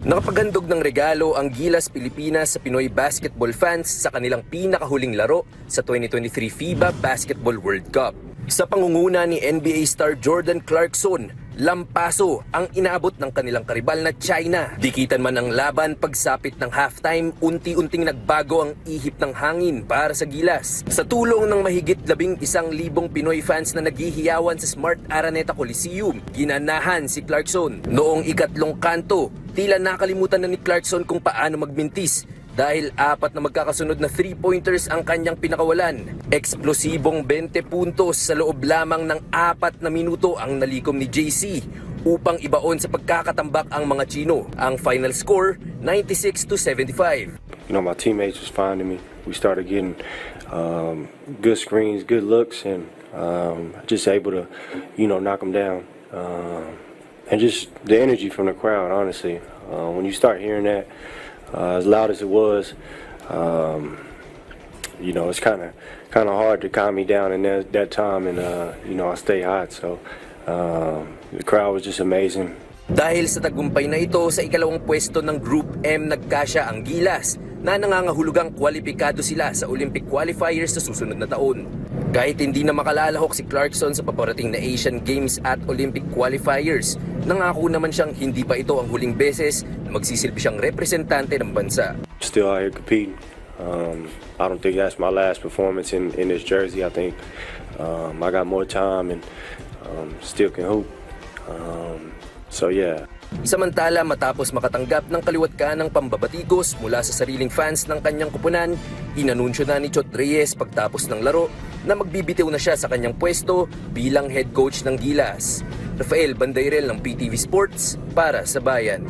Nakapaghandog ng regalo ang Gilas Pilipinas sa Pinoy basketball fans sa kanilang pinakahuling laro sa 2023 FIBA Basketball World Cup. Sa pangunguna ni NBA star Jordan Clarkson, lampaso ang inaabot ng kanilang karibal na China. Dikitan man ang laban pagsapit ng halftime, unti-unting nagbago ang ihip ng hangin para sa Gilas. Sa tulong ng mahigit labing isang libong Pinoy fans na naghihiyawan sa Smart Araneta Coliseum, ginanahan si Clarkson. Noong ikatlong kanto, tila nakalimutan na ni Clarkson kung paano magmintis dahil apat na magkakasunod na 3-pointers ang kanyang pinakawalan. Eksplosibong 20 puntos sa loob lamang ng apat na minuto ang nalikom ni JC upang ibaon sa pagkakatambak ang mga Chino. Ang final score, 96 to 75. You know, my teammates was finding me. We started getting um, good screens, good looks, and um, just able to, you know, knock them down. Um, and just the energy from the crowd, honestly. Uh, when you start hearing that, uh, as loud as it was, um, you know, it's kind of kind of hard to calm me down in that, that time, and uh, you know, I stay hot. So um, the crowd was just amazing. Dahil sa tagumpay na ito sa ikalawang pwesto ng Group M nagkasya ang Gilas na nangangahulugang kwalipikado sila sa Olympic qualifiers sa susunod na taon. Kahit hindi na makalalahok si Clarkson sa paparating na Asian Games at Olympic qualifiers, nangako naman siyang hindi pa ito ang huling beses na magsisilbi siyang representante ng bansa. Still out here competing. Um, I don't think that's my last performance in, in this jersey. I think um, I got more time and um, still can hoop. Um, so yeah. Samantala matapos makatanggap ng kaliwat ka ng pambabatikos mula sa sariling fans ng kanyang kupunan, inanunsyo na ni Chot Reyes pagtapos ng laro na magbibitiw na siya sa kanyang pwesto bilang head coach ng Gilas. Rafael Bandairel ng PTV Sports para sa Bayan.